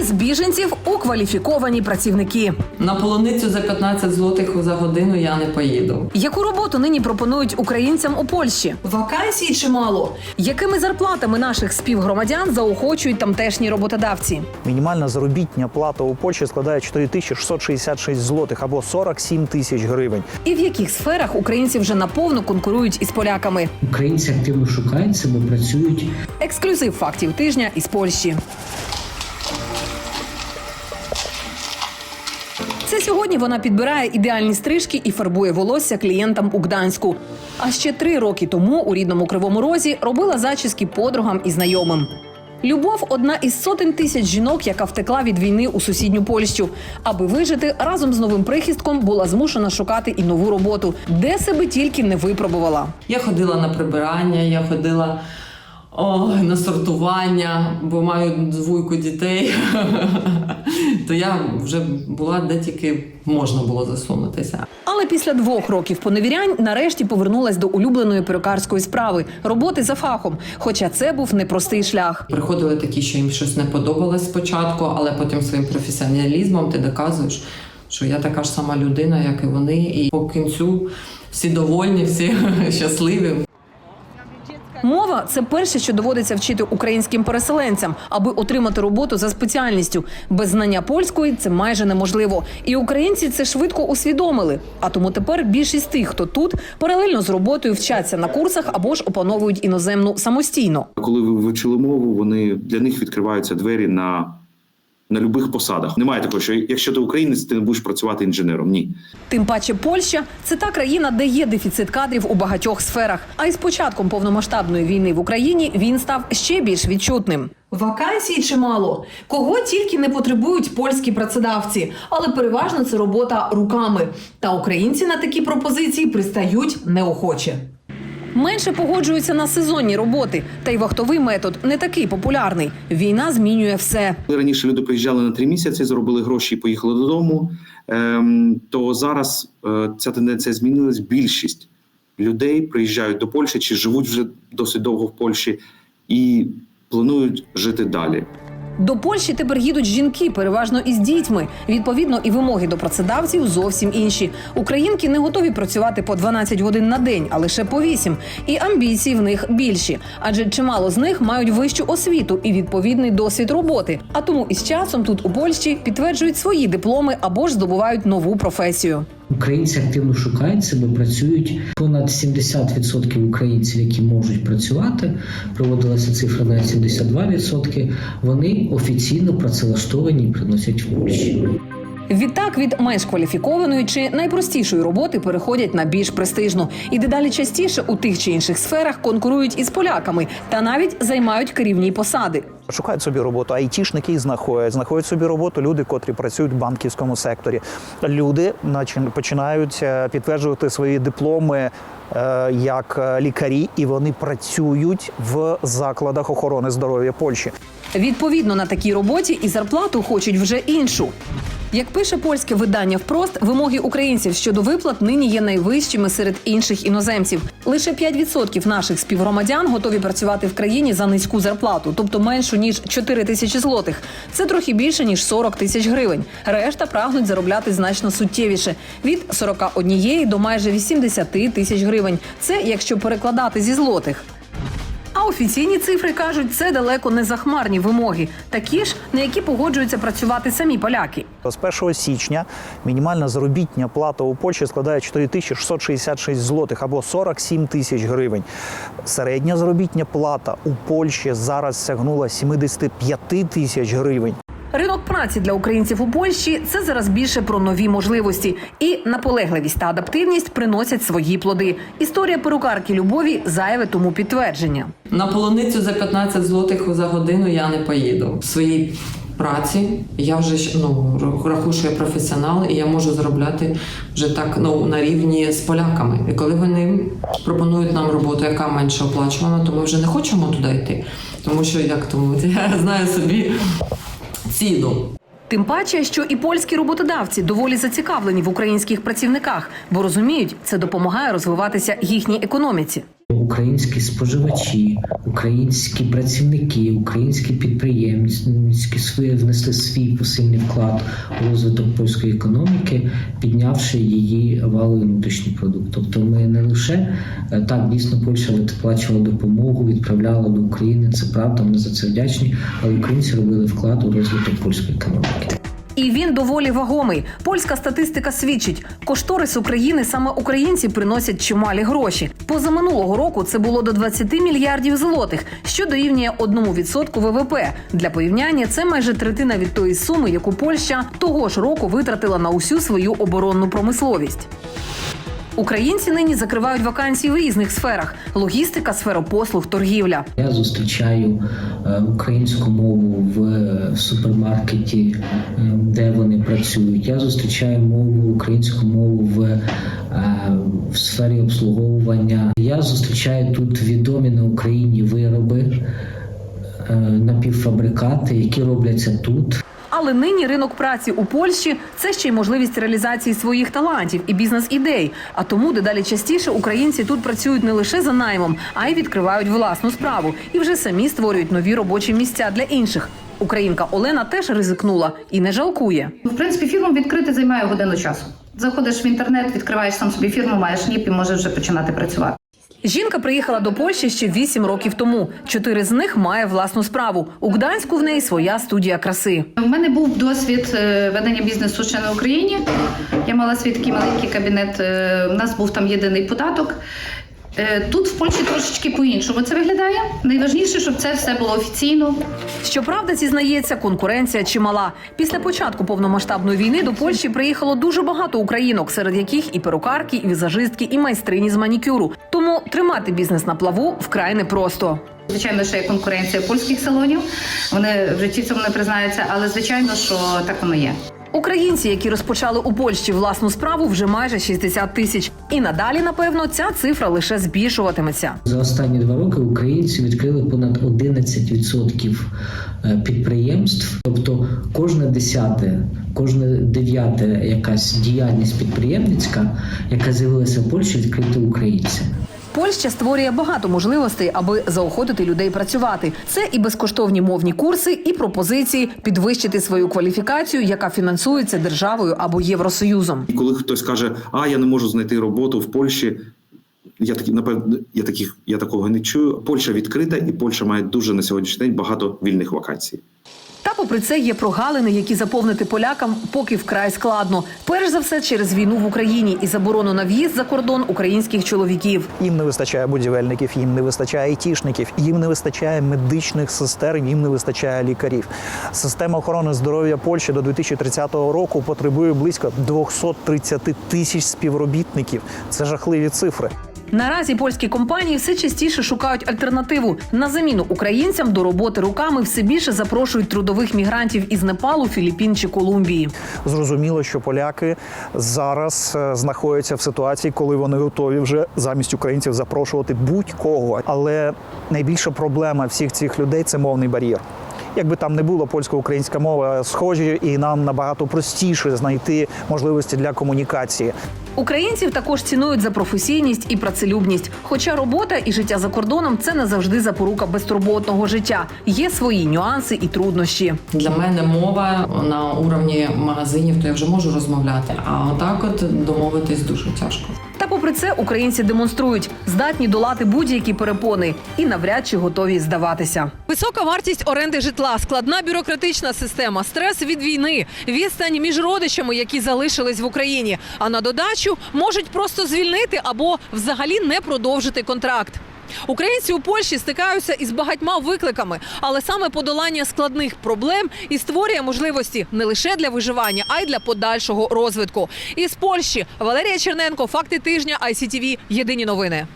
Із біженців у кваліфіковані працівники. На полуницю за 15 злотих за годину я не поїду. Яку роботу нині пропонують українцям у Польщі? Вакансій чимало. Якими зарплатами наших співгромадян заохочують тамтешні роботодавці? Мінімальна заробітня плата у Польщі складає 4666 злотих або 47 тисяч гривень. І в яких сферах українці вже наповну конкурують із поляками? Українці активно шукають себе, працюють. Ексклюзив фактів тижня із Польщі. Сьогодні вона підбирає ідеальні стрижки і фарбує волосся клієнтам у Гданську. А ще три роки тому у рідному кривому розі робила зачіски подругам і знайомим. Любов одна із сотень тисяч жінок, яка втекла від війни у сусідню Польщу. Аби вижити разом з новим прихистком, була змушена шукати і нову роботу, де себе тільки не випробувала. Я ходила на прибирання, я ходила ой, на сортування, бо маю двойку дітей. То я вже була де тільки можна було засунутися. Але після двох років поневірянь нарешті повернулась до улюбленої перукарської справи роботи за фахом. Хоча це був непростий шлях. Приходили такі, що їм щось не подобалось спочатку, але потім своїм професіоналізмом ти доказуєш, що я така ж сама людина, як і вони, і по кінцю всі довольні, всі щасливі. Мова це перше, що доводиться вчити українським переселенцям, аби отримати роботу за спеціальністю. Без знання польської це майже неможливо. І українці це швидко усвідомили. А тому тепер більшість тих, хто тут паралельно з роботою вчаться на курсах або ж опановують іноземну самостійно. Коли ви вивчили мову, вони для них відкриваються двері на, на любих посадах. Немає такого, що якщо ти українець, ти не будеш працювати інженером. Ні. Тим паче Польща це та країна, де є дефіцит кадрів у багатьох сферах. А із початком повномасштабної війни в Україні він став ще більш відчутним. Вакансій чимало. Кого тільки не потребують польські працедавці, але переважно це робота руками. Та українці на такі пропозиції пристають неохоче. Менше погоджуються на сезонні роботи, та й вахтовий метод не такий популярний. Війна змінює все. Коли раніше люди приїжджали на три місяці, заробили гроші і поїхали додому, ем, то зараз е, ця тенденція змінилась. Більшість людей приїжджають до Польщі чи живуть вже досить довго в Польщі і планують жити далі. До Польщі тепер їдуть жінки, переважно із дітьми. Відповідно, і вимоги до працедавців зовсім інші. Українки не готові працювати по 12 годин на день, а лише по 8. І амбіції в них більші, адже чимало з них мають вищу освіту і відповідний досвід роботи. А тому із часом тут у Польщі підтверджують свої дипломи або ж здобувають нову професію. Українці активно шукають себе, працюють. Понад 70% українців, які можуть працювати, проводилася цифра навіть 72%, Вони офіційно працевлаштовані і приносять в Польщі. Відтак від менш кваліфікованої чи найпростішої роботи переходять на більш престижну і дедалі частіше у тих чи інших сферах конкурують із поляками та навіть займають керівні посади. Шукають собі роботу, айтішники знаходять, знаходять собі роботу люди, котрі працюють в банківському секторі. Люди починають е, підтверджувати свої дипломи е, як е, лікарі, і вони працюють в закладах охорони здоров'я Польщі. Відповідно на такій роботі і зарплату хочуть вже іншу. Як пише польське видання впрост, вимоги українців щодо виплат нині є найвищими серед інших іноземців. Лише 5% наших співгромадян готові працювати в країні за низьку зарплату, тобто меншу ніж 4 тисячі злотих. Це трохи більше ніж 40 тисяч гривень. Решта прагнуть заробляти значно суттєвіше від 41 до майже 80 тисяч гривень. Це якщо перекладати зі злотих. Офіційні цифри кажуть, це далеко не захмарні вимоги, такі ж, на які погоджуються працювати самі поляки. З 1 січня мінімальна заробітня плата у Польщі складає 4666 злотих або 47 тисяч гривень. Середня заробітня плата у Польщі зараз сягнула 75 тисяч гривень. Ринок праці для українців у Польщі це зараз більше про нові можливості, і наполегливість та адаптивність приносять свої плоди. Історія перукарки любові зайве тому підтвердження. На полуницю за 15 злотих за годину я не поїду. В своїй праці я вже ну, рахую, що я професіонал, і я можу заробляти вже так ну, на рівні з поляками. І коли вони пропонують нам роботу, яка менше оплачувана, то ми вже не хочемо туди йти. Тому що як тому я знаю собі ціну. Тим паче, що і польські роботодавці доволі зацікавлені в українських працівниках, бо розуміють, це допомагає розвиватися їхній економіці. Українські споживачі, українські працівники, українські підприємці внесли свій посильний вклад у розвиток польської економіки, піднявши її валовий внутрішній продукт. Тобто, ми не лише е, так дійсно Польща виплачувала допомогу, відправляла до України. Це правда, ми за це вдячні. Але українці робили вклад у розвиток польської економіки. І він доволі вагомий. Польська статистика свідчить, кошторис України саме українці приносять чималі гроші. Позаминулого року це було до 20 мільярдів злотих, що дорівнює 1% ВВП. Для порівняння це майже третина від тої суми, яку Польща того ж року витратила на усю свою оборонну промисловість. Українці нині закривають вакансії в різних сферах: логістика, сфера послуг, торгівля. Я зустрічаю е, українську мову в е, супермаркеті, е, де вони працюють. Я зустрічаю мову, українську мову в, в сфері обслуговування. Я зустрічаю тут відомі на Україні вироби, напівфабрикати, які робляться тут. Але нині ринок праці у Польщі це ще й можливість реалізації своїх талантів і бізнес-ідей. А тому дедалі частіше українці тут працюють не лише за наймом, а й відкривають власну справу і вже самі створюють нові робочі місця для інших. Українка Олена теж ризикнула і не жалкує. В принципі, фірму відкрити займає годину часу. Заходиш в інтернет, відкриваєш сам собі фірму, маєш ніп і можеш вже починати працювати. Жінка приїхала до Польщі ще вісім років тому. Чотири з них має власну справу. У Гданську в неї своя студія краси. У мене був досвід е, ведення бізнесу ще на Україні. Я мала свій такий маленький кабінет. е, У нас був там єдиний податок. Е, Тут в Польщі трошечки по-іншому це виглядає. Найважніше, щоб це все було офіційно, Щоправда, зізнається, конкуренція чимала. Після початку повномасштабної війни до Польщі приїхало дуже багато українок, серед яких і перукарки, і візажистки, і майстрині з манікюру. Тому тримати бізнес на плаву вкрай непросто. Звичайно, що є конкуренція польських салонів. Вони в житті цьому не признаються, але звичайно, що так воно є. Українці, які розпочали у Польщі власну справу, вже майже 60 тисяч. І надалі, напевно, ця цифра лише збільшуватиметься. За останні два роки українці відкрили понад 11% е, підприємств. Тобто кожне десяте, кожне дев'яте якась діяльність підприємницька, яка з'явилася в Польщі, відкрита українцями. Польща створює багато можливостей, аби заохотити людей працювати. Це і безкоштовні мовні курси, і пропозиції підвищити свою кваліфікацію, яка фінансується державою або Євросоюзом. І коли хтось каже, а я не можу знайти роботу в Польщі. Я такі напевно, я таких я такого не чую. Польща відкрита, і Польща має дуже на сьогоднішній день багато вільних вакансій. Та попри це є прогалини, які заповнити полякам поки вкрай складно. Перш за все через війну в Україні і заборону на в'їзд за кордон українських чоловіків. Їм не вистачає будівельників, їм не вистачає айтішників, їм не вистачає медичних сестер, їм не вистачає лікарів. Система охорони здоров'я Польщі до 2030 року потребує близько 230 тисяч співробітників. Це жахливі цифри. Наразі польські компанії все частіше шукають альтернативу на заміну українцям до роботи руками. Все більше запрошують трудових мігрантів із Непалу, Філіппін чи Колумбії. Зрозуміло, що поляки зараз е, знаходяться в ситуації, коли вони готові вже замість українців запрошувати будь-кого. Але найбільша проблема всіх цих людей це мовний бар'єр. Якби там не було польсько-українська мова схожі, і нам набагато простіше знайти можливості для комунікації. Українців також цінують за професійність і працелюбність. Хоча робота і життя за кордоном це не завжди запорука безтурботного життя. Є свої нюанси і труднощі. Для мене мова на уровні магазинів, то я вже можу розмовляти. А отак, от домовитись дуже тяжко. Та попри це українці демонструють, здатні долати будь-які перепони і навряд чи готові здаватися. Висока вартість оренди житла, складна бюрократична система, стрес від війни, відстань між родичами, які залишились в Україні. А на додачу можуть просто звільнити або взагалі не продовжити контракт. Українці у Польщі стикаються із багатьма викликами, але саме подолання складних проблем і створює можливості не лише для виживання, а й для подальшого розвитку. Із Польщі Валерія Черненко, факти тижня ICTV, Єдині новини.